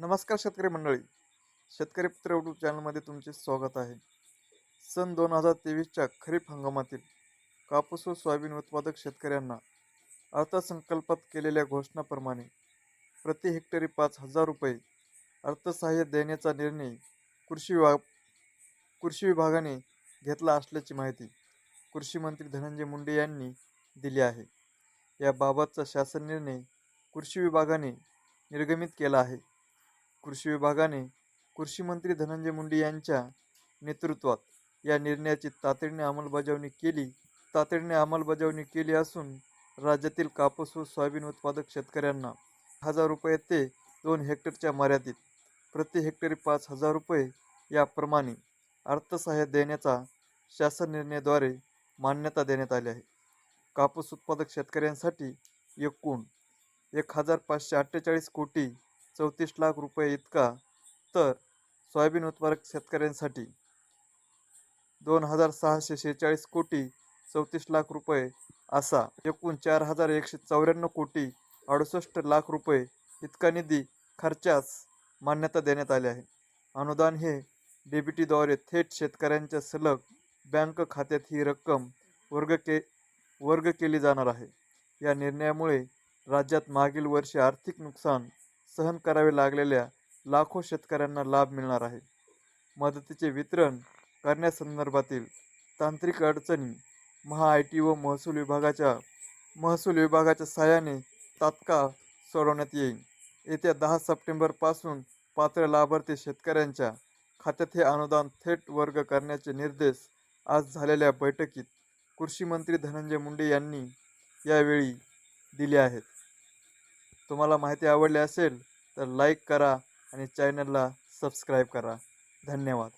नमस्कार शेतकरी मंडळी. शेतकरी पुत्र यूट्यूब चॅनलमध्ये तुमचे स्वागत आहे. सन दोन हजार तेवीसच्या खरीप हंगामातील कापूस व सोयाबीन उत्पादक शेतकऱ्यांना अर्थसंकल्पात केलेल्या घोषणाप्रमाणे प्रति हेक्टरी पाच हजार रुपये अर्थसहाय्य देण्याचा निर्णय कृषी विभाग कृषी विभागाने घेतला असल्याची माहिती कृषी मंत्री धनंजय मुंडे यांनी दिली आहे. याबाबतचा शासन निर्णय कृषी विभागाने निर्गमित केला आहे. कृषी विभागाने कृषीमंत्री धनंजय मुंडे यांच्या नेतृत्वात या निर्णयाची तातडीने अंमलबजावणी केली. तातडीने अंमलबजावणी केली असून राज्यातील कापूस व सोयाबीन उत्पादक शेतकऱ्यांना हजार रुपये ते दोन हेक्टरच्या मर्यादित प्रति हेक्टरी पाच हजार रुपये याप्रमाणे अर्थसहाय्य देण्याचा शासन निर्णयाद्वारे मान्यता देण्यात आली आहे. कापूस उत्पादक शेतकऱ्यांसाठी एकूण एक हजार पाचशे अठ्ठेचाळीस कोटी चौतीस लाख रुपये इतका तर सोयाबीन उत्पादक शेतकऱ्यांसाठी दोन हजार सहाशे शेहेचाळीस कोटी चौतीस लाख रुपये असा एकूण चार हजार एकशे चौऱ्याण्णव कोटी अडुसष्ट लाख रुपये इतका निधी खर्चास मान्यता देण्यात आली आहे. अनुदान हे डीबीटीद्वारे थेट शेतकऱ्यांच्या सलग बँक खात्यात ही रक्कम वर्ग के वर्ग केली जाणार आहे. या निर्णयामुळे राज्यात मागील वर्षी आर्थिक नुकसान सहन करावे लागलेल्या लाखो शेतकऱ्यांना लाभ मिळणार आहे. मदतीचे वितरण करण्यासंदर्भातील तांत्रिक अडचणी महा आय टी व महसूल विभागाच्या महसूल विभागाच्या सहाय्याने तात्काळ सोडवण्यात येईल. येत्या दहा सप्टेंबरपासून पात्र लाभार्थी शेतकऱ्यांच्या खात्यात हे अनुदान थेट वर्ग करण्याचे निर्देश आज झालेल्या बैठकीत कृषी मंत्री धनंजय मुंडे यांनी यावेळी दिले आहेत. तुम्हाला माहिती आवडली असेल तर लाईक करा आणि चॅनलला सबस्क्राईब करा. धन्यवाद.